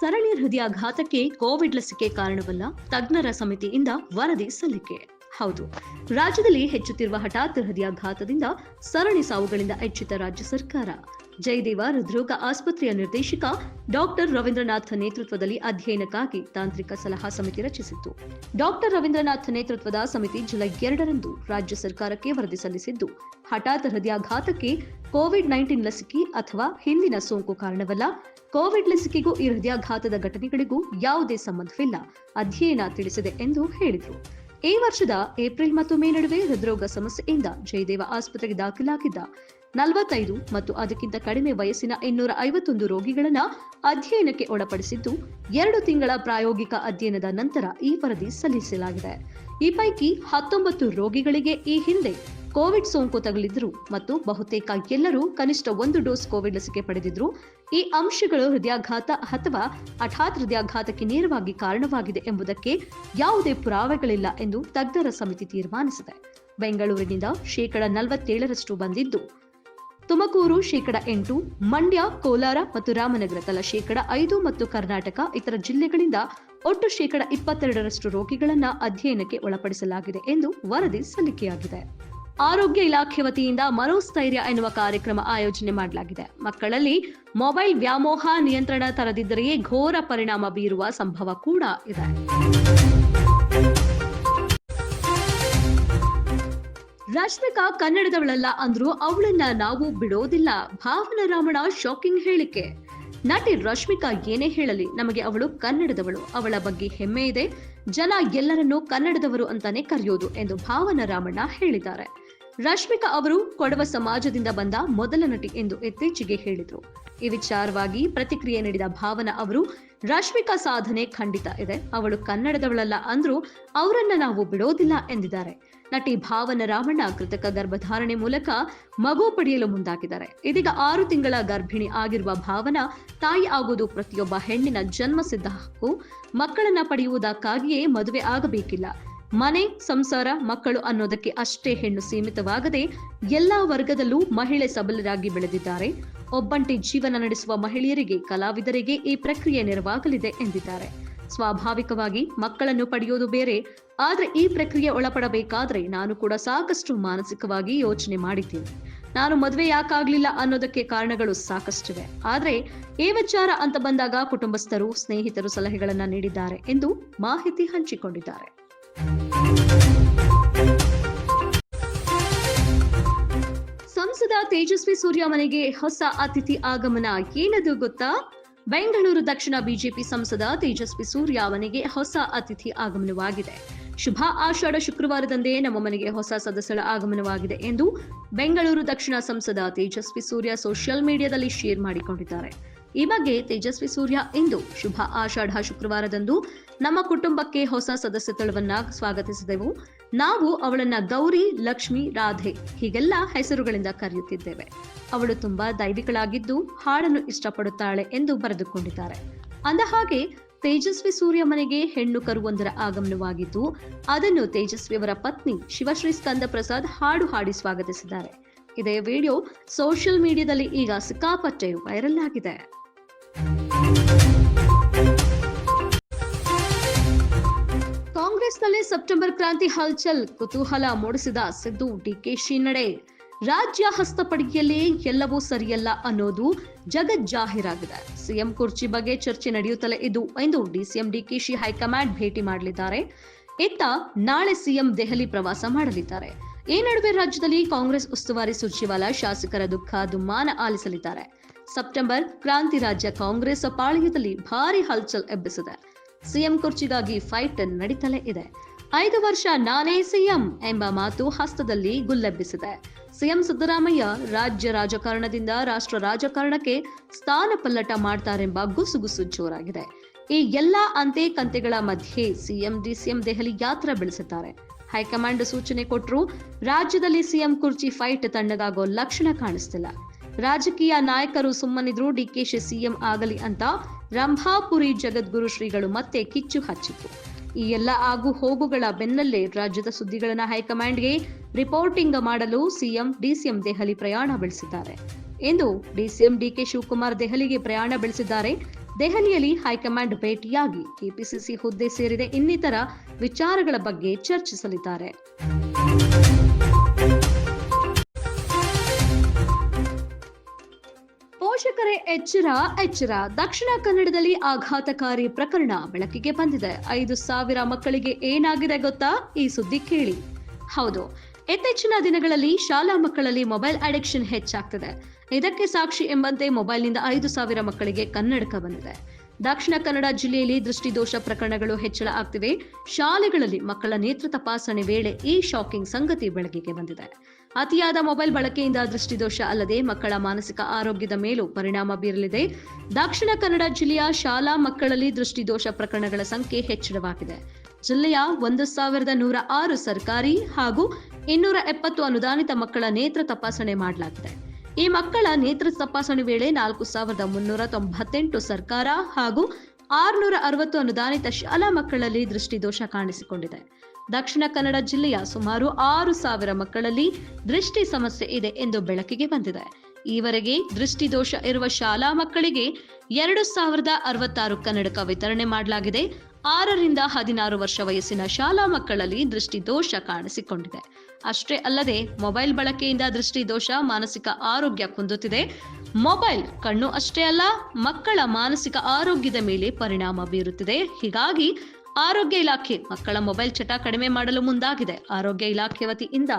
ಸರಣಿ ಹೃದಯಾಘಾತಕ್ಕೆ ಕೋವಿಡ್ ಲಸಿಕೆ ಕಾರಣವಲ್ಲ ತಜ್ಞರ ಸಮಿತಿಯಿಂದ ವರದಿ ಸಲ್ಲಿಕೆ. ಹೌದು. ರಾಜ್ಯದಲ್ಲಿ ಹೆಚ್ಚುತ್ತಿರುವ ಹಠಾತ್ ಹೃದಯಾಘಾತದಿಂದ ಸರಣಿ ಸಾವುಗಳಿಂದ ಹೆಚ್ಚಿತ ರಾಜ್ಯ ಸರ್ಕಾರ. ಜಯದೇವ ಹೃದ್ರೋಗ ಆಸ್ಪತ್ರೆಯ ನಿರ್ದೇಶಕ ಡಾಕ್ಟರ್ ರವೀಂದ್ರನಾಥ್ ನೇತೃತ್ವದಲ್ಲಿ ಅಧ್ಯಯನಕ್ಕಾಗಿ ತಾಂತ್ರಿಕ ಸಲಹಾ ಸಮಿತಿ ರಚಿಸಿತ್ತು. ಡಾಕ್ಟರ್ ರವೀಂದ್ರನಾಥ್ ನೇತೃತ್ವದ ಸಮಿತಿ ಜುಲೈ ಎರಡರಂದು ರಾಜ್ಯ ಸರ್ಕಾರಕ್ಕೆ ವರದಿ ಸಲ್ಲಿಸಿದ್ದು, ಹಠಾತ್ ಹೃದಯಾಘಾತಕ್ಕೆ ಕೋವಿಡ್ ನೈನ್ಟೀನ್ ಲಸಿಕೆ ಅಥವಾ ಹಿಂದಿನ ಸೋಂಕು ಕಾರಣವಲ್ಲ, ಕೋವಿಡ್ ಲಸಿಕೆಗೂ ಈ ಹೃದಯಾಘಾತದ ಘಟನೆಗಳಿಗೂ ಯಾವುದೇ ಸಂಬಂಧವಿಲ್ಲ, ಅಧ್ಯಯನ ತಿಳಿಸಿದೆ ಎಂದು ಹೇಳಿದರು. ಈ ವರ್ಷದ ಏಪ್ರಿಲ್ ಮತ್ತು ಮೇ ನಡುವೆ ಹೃದ್ರೋಗ ಸಮಸ್ಯೆಯಿಂದ ಜಯದೇವ ಆಸ್ಪತ್ರೆಗೆ ದಾಖಲಾಗಿದ್ದ ನಲವತ್ತೈದು ಮತ್ತು ಅದಕ್ಕಿಂತ ಕಡಿಮೆ ವಯಸ್ಸಿನ ಇನ್ನೂರ ಐವತ್ತೊಂದು ರೋಗಿಗಳನ್ನ ಅಧ್ಯಯನಕ್ಕೆ ಒಳಪಡಿಸಿದ್ದು ಎರಡು ತಿಂಗಳ ಪ್ರಾಯೋಗಿಕ ಅಧ್ಯಯನದ ನಂತರ ಈ ವರದಿ ಸಲ್ಲಿಸಲಾಗಿದೆ. ಈ ಪೈಕಿ ಹತ್ತೊಂಬತ್ತು ರೋಗಿಗಳಿಗೆ ಈ ಹಿಂದೆ ಕೋವಿಡ್ ಸೋಂಕು ತಗುಲಿದ್ರು ಮತ್ತು ಬಹುತೇಕ ಎಲ್ಲರೂ ಕನಿಷ್ಠ ಒಂದು ಡೋಸ್ ಕೋವಿಡ್ ಲಸಿಕೆ ಪಡೆದಿದ್ರು. ಈ ಅಂಶಗಳು ಹೃದಯಾಘಾತ ಅಥವಾ ಹಠಾತ್ ಹೃದಯಾಘಾತಕ್ಕೆ ನೇರವಾಗಿ ಕಾರಣವಾಗಿದೆ ಎಂಬುದಕ್ಕೆ ಯಾವುದೇ ಪುರಾವೆಗಳಿಲ್ಲ ಎಂದು ತಜ್ಞರ ಸಮಿತಿ ತೀರ್ಮಾನಿಸಿದೆ. ಬೆಂಗಳೂರಿನಿಂದ ಶೇಕಡ ನಲವತ್ತೇಳರಷ್ಟು ಬಂದಿದ್ದು. ತುಮಕೂರು ಶೇಕಡ ಎಂಟು, ಮಂಡ್ಯ, ಕೋಲಾರ ಮತ್ತು ರಾಮನಗರ ತಲಾ ಶೇಕಡ ಐದು ಮತ್ತು ಕರ್ನಾಟಕ, ಇತರ ಜಿಲ್ಲೆಗಳಿಂದ ಒಟ್ಟು ಶೇಕಡ ಇಪ್ಪತ್ತೆರಡರಷ್ಟು ರೋಗಿಗಳನ್ನು ಅಧ್ಯಯನಕ್ಕೆ ಒಳಪಡಿಸಲಾಗಿದೆ ಎಂದು ವರದಿ ಸಲ್ಲಿಕೆಯಾಗಿದೆ. ಆರೋಗ್ಯ ಇಲಾಖೆ ವತಿಯಿಂದ ಮನೋಸ್ಥೈರ್ಯ ಎನ್ನುವ ಕಾರ್ಯಕ್ರಮ ಆಯೋಜನೆ ಮಾಡಲಾಗಿದೆ. ಮಕ್ಕಳಲ್ಲಿ ಮೊಬೈಲ್ ವ್ಯಾಮೋಹ ನಿಯಂತ್ರಣ ತರದಿದ್ದರೆಯೇ ಘೋರ ಪರಿಣಾಮ ಬೀರುವ ಸಂಭವ ಕೂಡ ಇದೆ. ರಶ್ಮಿಕಾ ಕನ್ನಡದವಳಲ್ಲ ಅಂದ್ರೂ ಅವಳನ್ನ ನಾವು ಬಿಡೋದಿಲ್ಲ. ಭಾವನ ರಾಮಣ ಶಾಕಿಂಗ್ ಹೇಳಿಕೆ. ನಟಿ ರಶ್ಮಿಕಾ ಏನೇ ಹೇಳಲಿ, ನಮಗೆ ಅವಳು ಕನ್ನಡದವಳು. ಅವಳ ಬಗ್ಗೆ ಹೆಮ್ಮೆ ಇದೆ. ಜನ ಎಲ್ಲರನ್ನೂ ಕನ್ನಡದವರು ಅಂತಾನೆ ಕರೆಯೋದು ಎಂದು ಭಾವನ ರಾಮಣ್ಣ ಹೇಳಿದ್ದಾರೆ. ರಶ್ಮಿಕಾ ಅವರು ಕೊಡವ ಸಮಾಜದಿಂದ ಬಂದ ಮೊದಲ ನಟಿ ಎಂದು ಇತ್ತೀಚೆಗೆ ಹೇಳಿದರು. ಈ ವಿಚಾರವಾಗಿ ಪ್ರತಿಕ್ರಿಯೆ ನೀಡಿದ ಭಾವನ ಅವರು, ರಶ್ಮಿಕಾ ಸಾಧನೆ ಖಂಡಿತ ಇದೆ. ಅವಳು ಕನ್ನಡದವಳಲ್ಲ ಅಂದ್ರೂ ಅವರನ್ನ ನಾವು ಬಿಡೋದಿಲ್ಲ ಎಂದಿದ್ದಾರೆ. ನಟಿ ಭಾವನ ರಾಮಣ್ಣ ಕೃತಕ ಗರ್ಭಧಾರಣೆ ಮೂಲಕ ಮಗು ಪಡೆಯಲು ಮುಂದಾಗಿದ್ದಾರೆ. ಇದೀಗ ಆರು ತಿಂಗಳ ಗರ್ಭಿಣಿ ಆಗಿರುವ ಭಾವನ, ತಾಯಿ ಆಗುವುದು ಪ್ರತಿಯೊಬ್ಬ ಹೆಣ್ಣಿನ ಜನ್ಮಸಿದ್ಧ ಹಕ್ಕು. ಮಕ್ಕಳನ್ನ ಪಡೆಯುವುದಕ್ಕಾಗಿಯೇ ಮದುವೆ ಆಗಬೇಕಿಲ್ಲ. ಮನೆ, ಸಂಸಾರ, ಮಕ್ಕಳು ಅನ್ನೋದಕ್ಕೆ ಅಷ್ಟೇ ಹೆಣ್ಣು ಸೀಮಿತವಾಗದೆ ಎಲ್ಲಾ ವರ್ಗದಲ್ಲೂ ಮಹಿಳೆ ಸಬಲರಾಗಿ ಬೆಳೆದಿದ್ದಾರೆ. ಒಬ್ಬಂಟಿ ಜೀವನ ನಡೆಸುವ ಮಹಿಳೆಯರಿಗೆ, ಕಲಾವಿದರಿಗೆ ಈ ಪ್ರಕ್ರಿಯೆ ನೆರವಾಗಲಿದೆ ಎಂದಿದ್ದಾರೆ. ಸ್ವಾಭಾವಿಕವಾಗಿ ಮಕ್ಕಳನ್ನು ಪಡೆಯೋದು ಬೇರೆ, ಆದ್ರೆ ಈ ಪ್ರಕ್ರಿಯೆ ಒಳಪಡಬೇಕಾದ್ರೆ ನಾನು ಕೂಡ ಸಾಕಷ್ಟು ಮಾನಸಿಕವಾಗಿ ಯೋಚನೆ ಮಾಡಿದ್ದೀನಿ. ನಾನು ಮದುವೆ ಯಾಕಾಗ್ಲಿಲ್ಲ ಅನ್ನೋದಕ್ಕೆ ಕಾರಣಗಳು ಸಾಕಷ್ಟಿವೆ. ಆದ್ರೆ ಈ ವಿಚಾರ ಅಂತ ಬಂದಾಗ ಕುಟುಂಬಸ್ಥರು, ಸ್ನೇಹಿತರು ಸಲಹೆಗಳನ್ನ ನೀಡಿದ್ದಾರೆ ಎಂದು ಮಾಹಿತಿ ಹಂಚಿಕೊಂಡಿದ್ದಾರೆ. ಸಂಸದ ತೇಜಸ್ವಿ ಸೂರ್ಯ ಮನೆಗೆ ಹೊಸ ಅತಿಥಿ ಆಗಮನ. ಏನದು ಗೊತ್ತಾ? ಬೆಂಗಳೂರು ದಕ್ಷಿಣ ಬಿಜೆಪಿ ಸಂಸದ ತೇಜಸ್ವಿ ಸೂರ್ಯ ಮನೆಗೆ ಹೊಸ ಅತಿಥಿ ಆಗಮನವಾಗಿದೆ. ಶುಭ ಆಷಾಢ ಶುಕ್ರವಾರದಂದೇ ನಮ್ಮ ಮನೆಗೆ ಹೊಸ ಸದಸ್ಯರ ಆಗಮನವಾಗಿದೆ ಎಂದು ಬೆಂಗಳೂರು ದಕ್ಷಿಣ ಸಂಸದ ತೇಜಸ್ವಿ ಸೂರ್ಯ ಸೋಷಿಯಲ್ ಮೀಡಿಯಾದಲ್ಲಿ ಶೇರ್ ಮಾಡಿಕೊಂಡಿದ್ದಾರೆ. ಈ ಬಗ್ಗೆ ತೇಜಸ್ವಿ ಸೂರ್ಯ ಇಂದು ಶುಭ ಆಷಾಢ ಶುಕ್ರವಾರದಂದು ನಮ್ಮ ಕುಟುಂಬಕ್ಕೆ ಹೊಸ ಸದಸ್ಯತ್ವವನ್ನ ಸ್ವಾಗತಿಸಿದೆವು. ನಾವು ಅವಳನ್ನ ಗೌರಿ, ಲಕ್ಷ್ಮಿ, ರಾಧೆ ಹೀಗೆಲ್ಲ ಹೆಸರುಗಳಿಂದ ಕರೆಯುತ್ತಿದ್ದೇವೆ. ಅವಳು ತುಂಬಾ ದೈವಿಗಳಾಗಿದ್ದು ಹಾಡನ್ನು ಇಷ್ಟಪಡುತ್ತಾಳೆ ಎಂದು ಬರೆದುಕೊಂಡಿದ್ದಾರೆ. ಅಂದ ಹಾಗೆ ತೇಜಸ್ವಿ ಸೂರ್ಯ ಮನೆಗೆ ಹೆಣ್ಣು ಕರುವೊಂದರ ಆಗಮನವಾಗಿದ್ದು ಅದನ್ನು ತೇಜಸ್ವಿಯವರ ಪತ್ನಿ ಶಿವಶ್ರೀ ಸ್ಕಂದ ಪ್ರಸಾದ್ ಹಾಡು ಹಾಡಿ ಸ್ವಾಗತಿಸಿದ್ದಾರೆ. ಇದೇ ವಿಡಿಯೋ ಸೋಷಿಯಲ್ ಮೀಡಿಯಾದಲ್ಲಿ ಈಗ ಸಿಕ್ಕಾಪಟ್ಟೆ ವೈರಲ್ ಆಗಿದೆ. ಕಾಂಗ್ರೆಸ್ನಲ್ಲಿ ಸೆಪ್ಟೆಂಬರ್ ಕ್ರಾಂತಿ ಹಲ್ಚಲ್ ಕುತೂಹಲ ಮೂಡಿಸಿದ ಸಿದ್ದು ಡಿಕೆಶಿ ನಡೆ ರಾಜ್ಯ ಹಸ್ತಪಡಿಕೆಯಲ್ಲಿ ಎಲ್ಲವೂ ಸರಿಯಲ್ಲ ಅನ್ನೋದು ಜಗಜ್ಜಾಹೀರಾಗಿದೆ ಸಿಎಂ ಕುರ್ಚಿ ಬಗ್ಗೆ ಚರ್ಚೆ ನಡೆಯುತ್ತಲೇ ಇದು ಎಂದು ಡಿಸಿಎಂ ಡಿಕೆಶಿ ಹೈಕಮಾಂಡ್ ಭೇಟಿ ಮಾಡಲಿದ್ದಾರೆ. ಇತ್ತ ನಾಳೆ ಸಿಎಂ ದೆಹಲಿ ಪ್ರವಾಸ ಮಾಡಲಿದ್ದಾರೆ. ಈ ನಡುವೆ ರಾಜ್ಯದಲ್ಲಿ ಕಾಂಗ್ರೆಸ್ ಉಸ್ತುವಾರಿ ಸುರ್ಜಿವಾಲ ಶಾಸಕರ ದುಃಖ ದುಮ್ಮಾನ ಆಲಿಸಲಿದ್ದಾರೆ. ಸೆಪ್ಟೆಂಬರ್ ಕ್ರಾಂತಿ ರಾಜ್ಯ ಕಾಂಗ್ರೆಸ್ ಪಾಳಯದಲ್ಲಿ ಭಾರಿ ಹಲ್ಚಲ್ ಎಬ್ಬಿಸಿದೆ. ಸಿಎಂ ಕುರ್ಚಿಗಾಗಿ ಫೈಟ್ ನಡೀತಲೇ ಇದೆ. ಐದು ವರ್ಷ ನಾನೇ ಸಿಎಂ ಎಂಬ ಮಾತು ಹಸ್ತದಲ್ಲಿ ಗುಲ್ಲೆಬ್ಬಿಸಿದೆ. ಸಿಎಂ ಸಿದ್ದರಾಮಯ್ಯ ರಾಜ್ಯ ರಾಜಕಾರಣದಿಂದ ರಾಷ್ಟ್ರ ರಾಜಕಾರಣಕ್ಕೆ ಸ್ಥಾನ ಪಲ್ಲಟ ಮಾಡ್ತಾರೆಂಬ ಗುಸುಗುಸು ಜೋರಾಗಿದೆ. ಈ ಎಲ್ಲಾ ಅಂತೆ ಕಂತೆಗಳ ಮಧ್ಯೆ ಸಿಎಂ ಡಿಸಿಎಂ ದೆಹಲಿ ಯಾತ್ರಾ ಬೆಳೆಸಿದ್ದಾರೆ. ಹೈಕಮಾಂಡ್ ಸೂಚನೆ ಕೊಟ್ಟರು ರಾಜ್ಯದಲ್ಲಿ ಸಿಎಂ ಕುರ್ಚಿ ಫೈಟ್ ತಣ್ಣಗಾಗೋ ಲಕ್ಷಣ ಕಾಣಿಸ್ತಿಲ್ಲ. ರಾಜಕೀಯ ನಾಯಕರು ಸುಮ್ಮನಿದ್ರು ಡಿಕೆಶಿ ಸಿಎಂ ಆಗಲಿ ಅಂತ ರಂಭಾಪುರಿ ಜಗದ್ಗುರು ಶ್ರೀಗಳು ಮತ್ತೆ ಕಿಚ್ಚು ಹಚ್ಚಿತು. ಈ ಎಲ್ಲ ಆಗು ಹೋಗುಗಳ ಬೆನ್ನಲ್ಲೇ ರಾಜ್ಯದ ಸುದ್ದಿಗಳನ್ನ ಹೈಕಮಾಂಡ್ಗೆ ರಿಪೋರ್ಟಿಂಗ್ ಮಾಡಲು ಸಿಎಂ, ಡಿಸಿಎಂ ದೆಹಲಿ ಪ್ರಯಾಣ ಬೆಳೆಸಿದ್ದಾರೆ. ಎಂದು ಡಿಸಿಎಂ ಡಿಕೆ ಶಿವಕುಮಾರ್ ದೆಹಲಿಗೆ ಪ್ರಯಾಣ ಬೆಳೆಸಿದ್ದಾರೆ. ದೆಹಲಿಯಲ್ಲಿ ಹೈಕಮಾಂಡ್ ಭೇಟಿಯಾಗಿ ಕೆಪಿಸಿಸಿ ಹುದ್ದೆ ಸೇರಿದೆ. ಇನ್ನಿತರ ವಿಚಾರಗಳ ಬಗ್ಗೆ ಚರ್ಚಿಸಲಿದ್ದಾರೆ. ಪೋಷಕರೇ ಎಚ್ಚರ ಎಚ್ಚರ. ದಕ್ಷಿಣ ಕನ್ನಡದಲ್ಲಿ ಆಘಾತಕಾರಿ ಪ್ರಕರಣ ಬೆಳಕಿಗೆ ಬಂದಿದೆ. ಐದು ಸಾವಿರ ಮಕ್ಕಳಿಗೆ ಏನಾಗಿದೆ ಗೊತ್ತಾ? ಈ ಸುದ್ದಿ ಕೇಳಿ. ಹೌದು. ಇತ್ತೀಚಿನ ದಿನಗಳಲ್ಲಿ ಶಾಲಾ ಮಕ್ಕಳಲ್ಲಿ ಮೊಬೈಲ್ ಅಡಿಕ್ಷನ್ ಹೆಚ್ಚಾಗ್ತಿದೆ. ಇದಕ್ಕೆ ಸಾಕ್ಷಿ ಎಂಬಂತೆ ಮೊಬೈಲ್ನಿಂದ ಐದು ಸಾವಿರ ಮಕ್ಕಳಿಗೆ ಕನ್ನಡಕ ಬಂದಿದೆ. ದಕ್ಷಿಣ ಕನ್ನಡ ಜಿಲ್ಲೆಯಲ್ಲಿ ದೃಷ್ಟಿದೋಷ ಪ್ರಕರಣಗಳು ಹೆಚ್ಚಳ ಆಗ್ತಿವೆ. ಶಾಲೆಗಳಲ್ಲಿ ಮಕ್ಕಳ ನೇತ್ರ ತಪಾಸಣೆ ವೇಳೆ ಈ ಶಾಕಿಂಗ್ ಸಂಗತಿ ಬೆಳಕಿಗೆ ಬಂದಿದೆ. ಅತಿಯಾದ ಮೊಬೈಲ್ ಬಳಕೆಯಿಂದ ದೃಷ್ಟಿದೋಷ ಅಲ್ಲದೆ ಮಕ್ಕಳ ಮಾನಸಿಕ ಆರೋಗ್ಯದ ಮೇಲೂ ಪರಿಣಾಮ ಬೀರಲಿದೆ. ದಕ್ಷಿಣ ಕನ್ನಡ ಜಿಲ್ಲೆಯ ಶಾಲಾ ಮಕ್ಕಳಲ್ಲಿ ದೃಷ್ಟಿದೋಷ ಪ್ರಕರಣಗಳ ಸಂಖ್ಯೆ ಹೆಚ್ಚಳವಾಗಿದೆ. ಜಿಲ್ಲೆಯ ಒಂದು ಸಾವಿರದ ನೂರ ಆರು ಸರ್ಕಾರಿ ಹಾಗೂ ಇನ್ನೂರ ಎಪ್ಪತ್ತು ಅನುದಾನಿತ ಮಕ್ಕಳ ನೇತ್ರ ತಪಾಸಣೆ ಮಾಡಲಾಗಿದೆ. ಈ ಮಕ್ಕಳ ನೇತ್ರ ತಪಾಸಣೆ ವೇಳೆ ನಾಲ್ಕು ಸಾವಿರದ ಮುನ್ನೂರ ತೊಂಬತ್ತೆಂಟು ಸರ್ಕಾರ ಹಾಗೂ ಆರುನೂರ ಅರವತ್ತು ಅನುದಾನಿತ ಶಾಲಾ ಮಕ್ಕಳಲ್ಲಿ ದೃಷ್ಟಿದೋಷ ಕಾಣಿಸಿಕೊಂಡಿದೆ. ದಕ್ಷಿಣ ಕನ್ನಡ ಜಿಲ್ಲೆಯ ಸುಮಾರು ಆರು ಸಾವಿರ ಮಕ್ಕಳಲ್ಲಿ ದೃಷ್ಟಿ ಸಮಸ್ಯೆ ಇದೆ ಎಂದು ಬೆಳಕಿಗೆ ಬಂದಿದೆ. ಈವರೆಗೆ ದೃಷ್ಟಿದೋಷ ಇರುವ ಶಾಲಾ ಮಕ್ಕಳಿಗೆ ಎರಡು ಸಾವಿರದ ಅರವತ್ತಾರು ಕನ್ನಡಕ ವಿತರಣೆ ಮಾಡಲಾಗಿದೆ. ಆರರಿಂದ ಹದಿನಾರು ವರ್ಷ ವಯಸ್ಸಿನ ಶಾಲಾ ಮಕ್ಕಳಲ್ಲಿ ದೃಷ್ಟಿದೋಷ ಕಾಣಿಸಿಕೊಂಡಿದೆ. ಅಷ್ಟೇ ಅಲ್ಲದೆ, ಮೊಬೈಲ್ ಬಳಕೆಯಿಂದ ದೃಷ್ಟಿದೋಷ ಮಾನಸಿಕ ಆರೋಗ್ಯ ಕುಂದುತ್ತಿದೆ. ಮೊಬೈಲ್ ಕಣ್ಣು ಅಷ್ಟೇ ಅಲ್ಲ, ಮಕ್ಕಳ ಮಾನಸಿಕ ಆರೋಗ್ಯದ ಮೇಲೆ ಪರಿಣಾಮ ಬೀರುತ್ತಿದೆ. ಹೀಗಾಗಿ, ಆರೋಗ್ಯ ಇಲಾಖೆ ಮಕ್ಕಳ ಮೊಬೈಲ್ ಚಟ ಕಡಿಮೆ ಮಾಡಲು ಮುಂದಾಗಿದೆ. ಆರೋಗ್ಯ ಇಲಾಖೆ ವತಿಯಿಂದ